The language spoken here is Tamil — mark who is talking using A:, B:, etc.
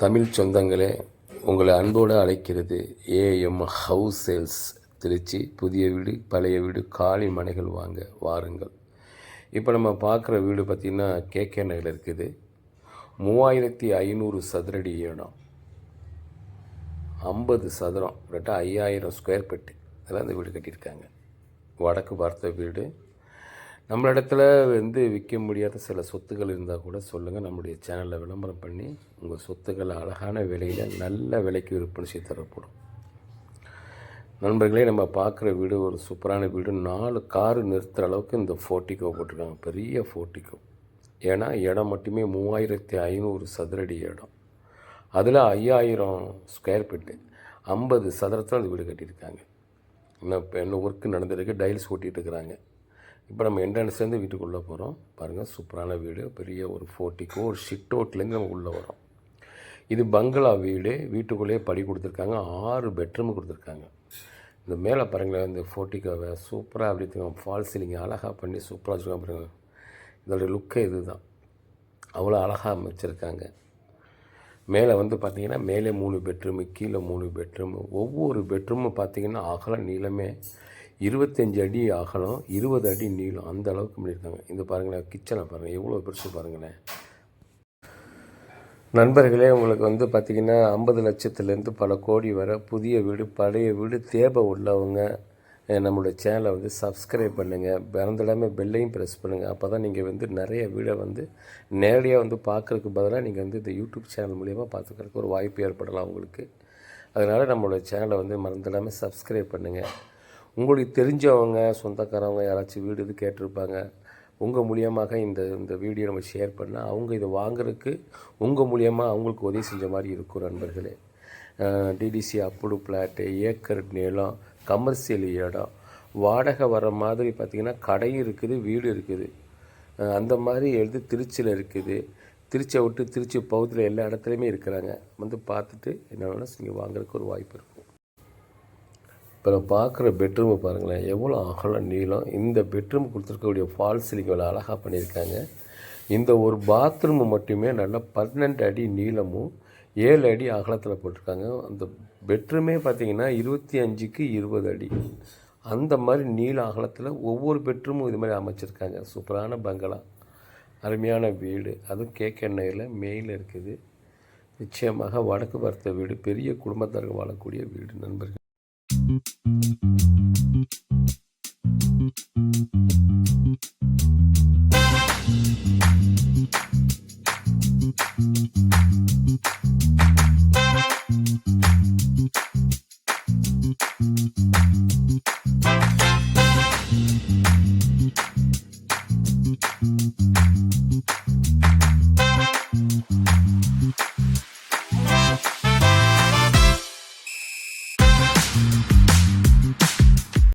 A: தமிழ் சொந்தங்களே உங்களை அன்போடு அழைக்கிறது ஏஎம் ஹவுஸ் சேல்ஸ் திருச்சி. புதிய வீடு பழைய வீடு காலி மனைகள் வாங்க வாருங்கள். இப்போ நம்ம பார்க்குற வீடு பார்த்திங்கன்னா கேகே நகரில் இருக்குது. மூவாயிரத்தி ஐநூறு சதுரடி இடம். ஐம்பது சதுரம் கரெக்டா ஐயாயிரம் ஸ்கொயர் ஃபீட் இதெல்லாம் இந்த வீடு கட்டியிருக்காங்க. வடக்கு பார்த்த வீடு நம்மளிடத்துல வந்து விற்க முடியாத சில சொத்துக்கள் இருந்தால் கூட சொல்லுங்கள் நம்முடைய சேனலில் விளம்பரம் பண்ணி உங்கள் சொத்துக்களை அழகான விலையில் நல்ல விலைக்கு விற்பனை செய்து தரப்படும். நண்பர்களே நம்ம பார்க்குற வீடு ஒரு சூப்பரான வீடு. நாலு காரு நிறுத்துகிற அளவுக்கு இந்த ஃபோர்ட்டிகோ போட்டிருக்காங்க. பெரிய ஃபோர்ட்டிகோ ஏன்னா இடம் மட்டுமே மூவாயிரத்தி ஐநூறு சதுரடி இடம். அதில் ஐயாயிரம் ஸ்கொயர் ஃபீட்டு ஐம்பது சதுரத்தில் அந்த வீடு கட்டியிருக்காங்க. இன்னும் இப்போ இன்னும் ஒர்க்கு நடந்திருக்கு. டைல்ஸ் ஓட்டிகிட்டு இருக்கிறாங்க. இப்போ நம்ம என்ட்ரன்ஸ்லேருந்து வீட்டுக்குள்ளே போகிறோம். பாருங்கள் சூப்பரான வீடு. பெரிய ஒரு ஃபோர்ட்டிக்கோ ஒரு ஷிட் அவுட்லேருந்து நம்ம உள்ளே வரோம். இது பங்களா வீடு. வீட்டுக்குள்ளேயே படி கொடுத்துருக்காங்க. ஆறு பெட்ரூம் கொடுத்துருக்காங்க. இந்த மேலே பாருங்களேன் இந்த ஃபோர்ட்டிக்கோவை சூப்பராக அப்படி ஃபால் சீலிங் அழகாக பண்ணி சூப்பராக வச்சுருக்காங்க பாருங்க இதோடைய லுக்கே இது தான் அவ்வளோ அழகாக அமைச்சிருக்காங்க. மேலே வந்து பார்த்திங்கன்னா மேலே மூணு பெட்ரூமு கீழே மூணு பெட்ரூமு ஒவ்வொரு பெட்ரூமும் பார்த்தீங்கன்னா அகல நீளமே இருபத்தஞ்சி அடி அகலம் இருபது அடி நீளம் அந்த அளவுக்கு பண்ணியிருக்காங்க இந்த பாருங்களேன் கிச்சனை பாருங்கள் எவ்வளோ பெருசு பாருங்களேன். நண்பர்களே உங்களுக்கு வந்து பார்த்திங்கன்னா ஐம்பது லட்சத்துலேருந்து பல கோடி வர புதிய வீடு பழைய வீடு தேவை உள்ளவங்க நம்மளோட சேனலை வந்து சப்ஸ்கிரைப் பண்ணுங்கள் பிறந்தடாமல் பெல்லையும் ப்ரெஸ் பண்ணுங்கள் அப்போ தான் நீங்கள் வந்து நிறைய வீடை வந்து நேரடியாக வந்து பார்க்குறதுக்கு பதிலாக நீங்கள் வந்து இந்த யூடியூப் சேனல் மூலியமாக பார்த்துக்கிறதுக்கு ஒரு வாய்ப்பு ஏற்படலாம் உங்களுக்கு. அதனால் நம்மளோட சேனலை வந்து மறந்துடாமல் சப்ஸ்கிரைப் பண்ணுங்கள் உங்களுக்கு தெரிஞ்சவங்க சொந்தக்காரவங்க யாராச்சும் வீடு இது கேட்டிருப்பாங்க உங்கள் மூலியமாக இந்த இந்த வீடியோ நம்ம ஷேர் பண்ணால் அவங்க இதை வாங்குறதுக்கு உங்கள் மூலியமாக அவங்களுக்கு உதவி செஞ்ச மாதிரி இருக்கும் நண்பர்களே. டிடிசி அப்புடு பிளாட்டு ஏக்கர் நிலம் கமர்ஷியல் இடம் வாடகை வர மாதிரி பார்த்திங்கன்னா கடையும் இருக்குது வீடு இருக்குது. அந்த மாதிரி எழுதி திருச்சியில் இருக்குது. திருச்சியை விட்டு திருச்சி பகுதியில் எல்லா இடத்துலையுமே இருக்கிறாங்க. வந்து பார்த்துட்டு என்ன வேணால் நீங்கள் வாங்குறதுக்கு ஒரு வாய்ப்பு இருக்கும். இப்போ நம்ம பார்க்குற பெட்ரூமை பாருங்களேன் எவ்வளோ அகலம் நீளம். இந்த பெட்ரூம் கொடுத்துருக்கக்கூடிய ஃபால் சீலிங் இவ்வளோ அழகாக பண்ணியிருக்காங்க. இந்த ஒரு பாத்ரூம் மட்டுமே நல்லா பன்னெண்டு அடி நீளமும் ஏழு அடி அகலத்தில் போட்டிருக்காங்க. அந்த பெட்ரூமே பார்த்திங்கன்னா இருபத்தி அஞ்சுக்கு இருபது அடி. அந்த மாதிரி நீள அகலத்தில் ஒவ்வொரு பெட்ரூமும் இது மாதிரி அமைச்சிருக்காங்க. சூப்பரான பங்களா. அருமையான வீடு. அதுவும் கேக்கெண்ணையில் மெயில் இருக்குது. நிச்சயமாக வடக்கு பார்த்த வீடு. பெரிய குடும்பத்தார்கள் வாழக்கூடிய வீடு. நண்பர்கள். Thank you.